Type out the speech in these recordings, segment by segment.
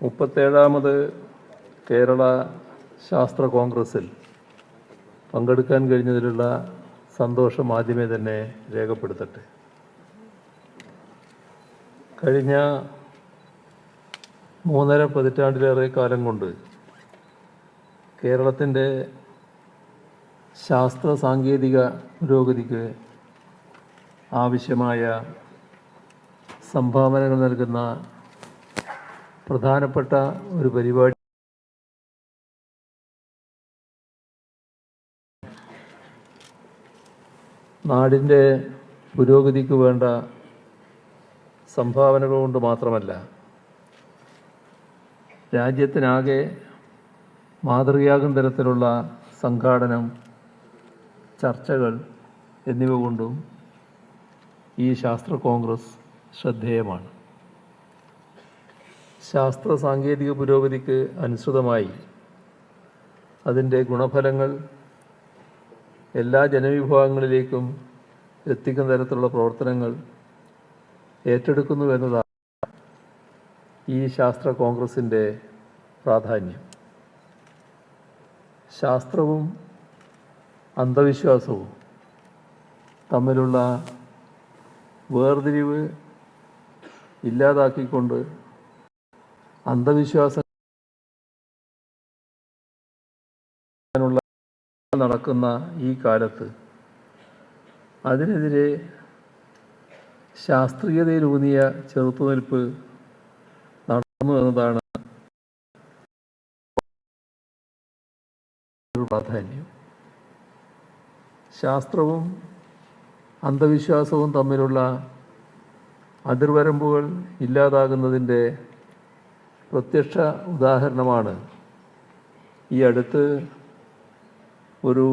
മുപ്പത്തേഴാമത് കേരള ശാസ്ത്ര കോൺഗ്രസ്സിൽ പങ്കെടുക്കാൻ കഴിഞ്ഞതിലുള്ള സന്തോഷം ആദ്യമേ തന്നെ രേഖപ്പെടുത്തട്ടെ. കഴിഞ്ഞ മൂന്നര പതിറ്റാണ്ടിലേറെ കാലം കൊണ്ട് കേരളത്തിന്റെ ശാസ്ത്ര സാങ്കേതിക പുരോഗതിക്ക് ആവശ്യമായ സംഭാവനകൾ നൽകുന്ന പ്രധാനപ്പെട്ട ഒരു പരിപാടി. നാടിന്റെ പുരോഗതിക്ക് വേണ്ട സംഭാവനകൾ കൊണ്ട് മാത്രമല്ല രാജ്യത്തിനാകെ മാതൃകയാകും തരത്തിലുള്ള സംഘാടനം ചർച്ചകൾ എന്നിവ കൊണ്ടും ഈ ശാസ്ത്ര കോൺഗ്രസ് ശ്രദ്ധേയമാണ്. ശാസ്ത്ര സാങ്കേതിക പുരോഗതിക്ക് അനുസൃതമായി അതിന്റെ ഗുണഫലങ്ങൾ എല്ലാ ജനവിഭാഗങ്ങളിലേക്കും എത്തിക്കുന്ന തരത്തിലുള്ള പ്രവർത്തനങ്ങൾ ഏറ്റെടുക്കുന്നു എന്നതാണ് ഈ ശാസ്ത്ര കോൺഗ്രസിന്റെ പ്രാധാന്യം. ശാസ്ത്രവും അന്ധവിശ്വാസവും തമ്മിലുള്ള വേർതിരിവ് ഇല്ലാതാക്കിക്കൊണ്ട് അന്ധവിശ്വാസം നടക്കുന്ന ഈ കാലത്ത് അതിനെതിരെ ശാസ്ത്രീയതയിലൂന്നിയ ചെറുത്തുനിൽപ്പ് നടന്നു എന്നതാണ് പ്രാധാന്യം. ശാസ്ത്രവും അന്ധവിശ്വാസവും തമ്മിലുള്ള അതിർവരമ്പുകൾ ഇല്ലാതാകുന്നതിന്റെ പ്രത്യക്ഷ ഉദാഹരണമാണ്. ഈ അടുത്ത് ഒരു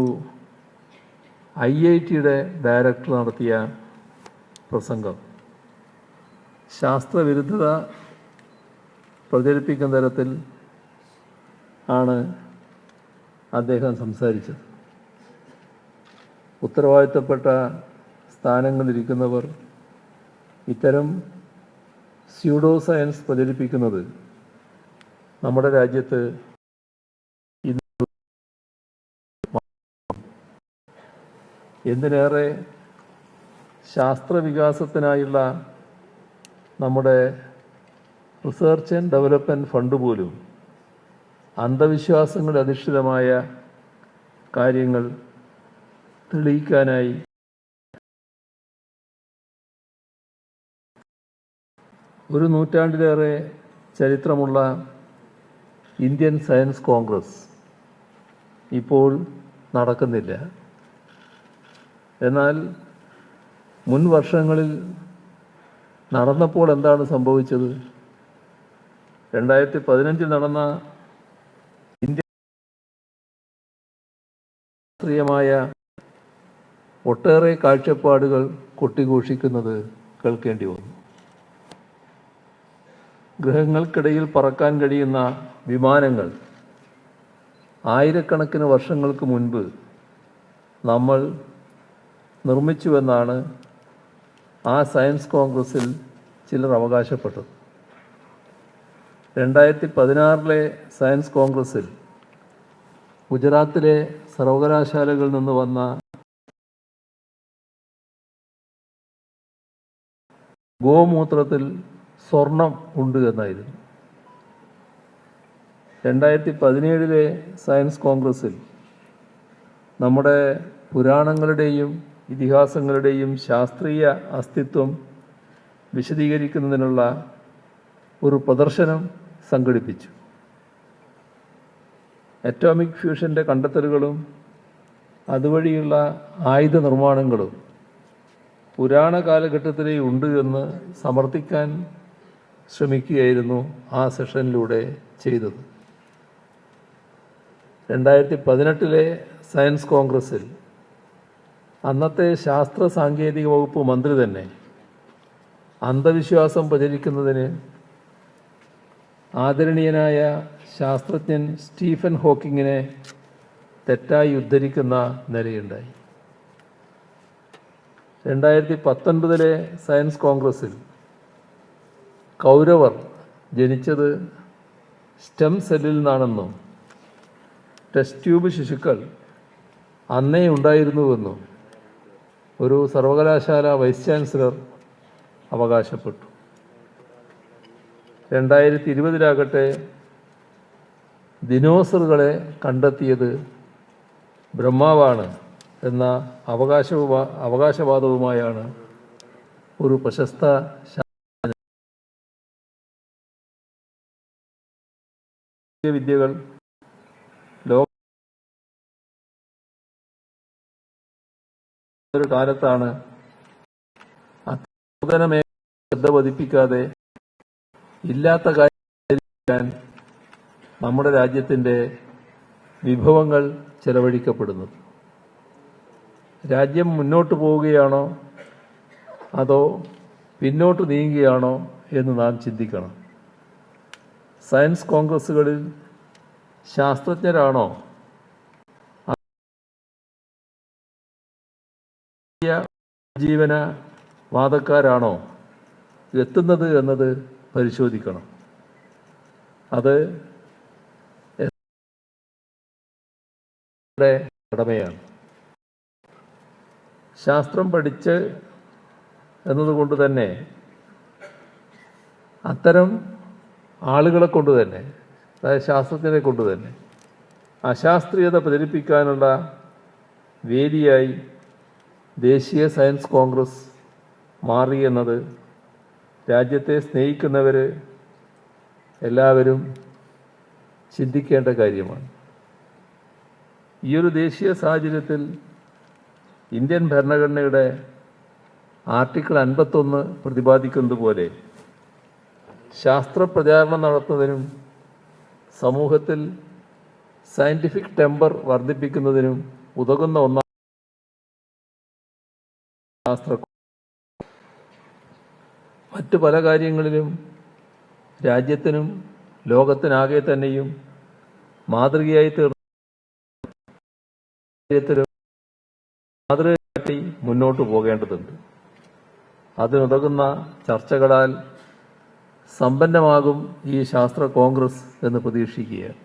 ഐ ഐ ടിയുടെ ഡയറക്ടർ നടത്തിയ പ്രസംഗം. ശാസ്ത്രവിരുദ്ധത പ്രചരിപ്പിക്കുന്ന തരത്തിൽ ആണ് അദ്ദേഹം സംസാരിച്ചത്. ഉത്തരവാദിത്തപ്പെട്ട സ്ഥാനങ്ങളിലിരിക്കുന്നവർ ഇത്തരം സ്യൂഡോ സയൻസ് പ്രചരിപ്പിക്കുന്നത് നമ്മുടെ രാജ്യത്ത് ഇന്ന് എന്തിനേറെ ശാസ്ത്ര വികാസത്തിനായുള്ള നമ്മുടെ റിസർച്ച് ആൻഡ് ഡെവലപ്മെന്റ് ഫണ്ട് പോലും അന്ധവിശ്വാസങ്ങളിൽ അധിഷ്ഠിതമായ കാര്യങ്ങൾ തെളിയിക്കാനായി ഒരു നൂറ്റാണ്ടിലേറെ ചരിത്രമുള്ള ഇന്ത്യൻ സയൻസ് കോൺഗ്രസ് ഇപ്പോൾ നടക്കുന്നില്ല. എന്നാൽ മുൻ വർഷങ്ങളിൽ നടന്നപ്പോൾ എന്താണ് സംഭവിച്ചത്? രണ്ടായിരത്തി പതിനഞ്ചിൽ നടന്ന ഇന്ത്യ രാഷ്ട്രീയമായ ഒട്ടേറെ കാഴ്ചപ്പാടുകൾ കൊട്ടിഘോഷിക്കുന്നത് കേൾക്കേണ്ടി വന്നു. ഗ്രഹങ്ങൾക്കിടയിൽ പറക്കാൻ കഴിയുന്ന വിമാനങ്ങൾ. ആയിരക്കണക്കിന് വർഷങ്ങൾക്ക് മുൻപ് നമ്മൾ നിർമ്മിച്ചുവെന്നാണ് ആ സയൻസ് കോൺഗ്രസിൽ ചിലർ അവകാശപ്പെട്ടത്. രണ്ടായിരത്തി പതിനാറിലെ സയൻസ് കോൺഗ്രസിൽ ഗുജറാത്തിലെ സർവകലാശാലകളിൽ നിന്ന് വന്ന ഗോമൂത്രത്തിൽ സ്വർണം ഉണ്ട് എന്നായിരുന്നു. രണ്ടായിരത്തി പതിനേഴിലെ സയൻസ് കോൺഗ്രസ്സിൽ നമ്മുടെ പുരാണങ്ങളുടെയും ഇതിഹാസങ്ങളുടെയും ശാസ്ത്രീയ അസ്തിത്വം വിശദീകരിക്കുന്നതിനുള്ള ഒരു പ്രദർശനം സംഘടിപ്പിച്ചു. അറ്റോമിക് ഫ്യൂഷന്റെ കണ്ടെത്തലുകളും അതുവഴിയുള്ള ആയുധ നിർമ്മാണങ്ങളും പുരാണ കാലഘട്ടത്തിലേ ഉണ്ട് എന്ന് സമർത്ഥിക്കാൻ ശ്രമിക്കുകയായിരുന്നു ആ സെഷനിലൂടെ ചെയ്തത്. രണ്ടായിരത്തി പതിനെട്ടിലെ സയൻസ് കോൺഗ്രസ്സിൽ അന്നത്തെ ശാസ്ത്ര സാങ്കേതിക വകുപ്പ് മന്ത്രി തന്നെ അന്ധവിശ്വാസം പ്രചരിക്കുന്നതിന് ആദരണീയനായ ശാസ്ത്രജ്ഞൻ സ്റ്റീഫൻ ഹോക്കിങ്ങിനെ തെറ്റായി ഉദ്ധരിക്കുന്ന നിലയുണ്ടായി. രണ്ടായിരത്തി പത്തൊൻപതിലെ സയൻസ് കോൺഗ്രസിൽ കൗരവർ ജനിച്ചത് സ്റ്റെം സെല്ലിൽ നിന്നാണെന്നും ടെസ്റ്റ് ട്യൂബ് ശിശുക്കൾ അന്നേ ഉണ്ടായിരുന്നുവെന്നും ഒരു സർവകലാശാല വൈസ് ചാൻസലർ അവകാശപ്പെട്ടു. രണ്ടായിരത്തി ഇരുപതിലാകട്ടെ ദിനോസറുകളെ കണ്ടെത്തിയത് ബ്രഹ്മാവാണ് എന്ന അവകാശ അവകാശവാദവുമായാണ് ഒരു പ്രശസ്ത വിദ്യകൾ ഒരു കാലത്താണ് ശ്രദ്ധ പതിപ്പിക്കാതെ ഇല്ലാത്ത കാര്യം നമ്മുടെ രാജ്യത്തിന്റെ വിഭവങ്ങൾ ചെലവഴിക്കപ്പെടുന്നത് രാജ്യം മുന്നോട്ട് പോവുകയാണോ അതോ പിന്നോട്ട് നീങ്ങുകയാണോ എന്ന് നാം ചിന്തിക്കണം. സയൻസ് കോൺഗ്രസ്സുകളിൽ ശാസ്ത്രജ്ഞരാണോ? ജീവന വാദക്കാരാണോ? എത്തുന്നത് എന്നത് പരിശോധിക്കണം. അത് കടമയാണ്. ശാസ്ത്രം പഠിച്ച് എന്നതുകൊണ്ട് തന്നെ അത്തരം ആളുകളെ കൊണ്ട് തന്നെ അതായത് ശാസ്ത്രജ്ഞരെ കൊണ്ട് തന്നെ അശാസ്ത്രീയത പ്രചരിപ്പിക്കാനുള്ള വേദിയായി ദേശീയ സയൻസ് കോൺഗ്രസ് മാറി എന്നത് രാജ്യത്തെ സ്നേഹിക്കുന്നവർ എല്ലാവരും ചിന്തിക്കേണ്ട കാര്യമാണ്. ഈ ഒരു ദേശീയ സാഹചര്യത്തിൽ ഇന്ത്യൻ ഭരണഘടനയുടെ ആർട്ടിക്കിൾ അൻപത്തൊന്ന് പ്രതിപാദിക്കുന്നത് പോലെ ശാസ്ത്രപ്രചാരണം നടത്തുന്നതിനും സമൂഹത്തിൽ സയന്റിഫിക് ടെമ്പർ വർദ്ധിപ്പിക്കുന്നതിനും ഉതകുന്ന ഒന്നാണ് ശാസ്ത്ര മറ്റു പല കാര്യങ്ങളിലും രാജ്യത്തിനും ലോകത്തിനാകെ തന്നെയും മാതൃകയായി തീർന്ന മാതൃകയായി മുന്നോട്ട് പോകേണ്ടതുണ്ട്. അതിനുതകുന്ന ചർച്ചകളാൽ സമ്പന്നമാകും ഈ ശാസ്ത്ര കോൺഗ്രസ് എന്ന് പ്രതീക്ഷിക്കുകയാണ്.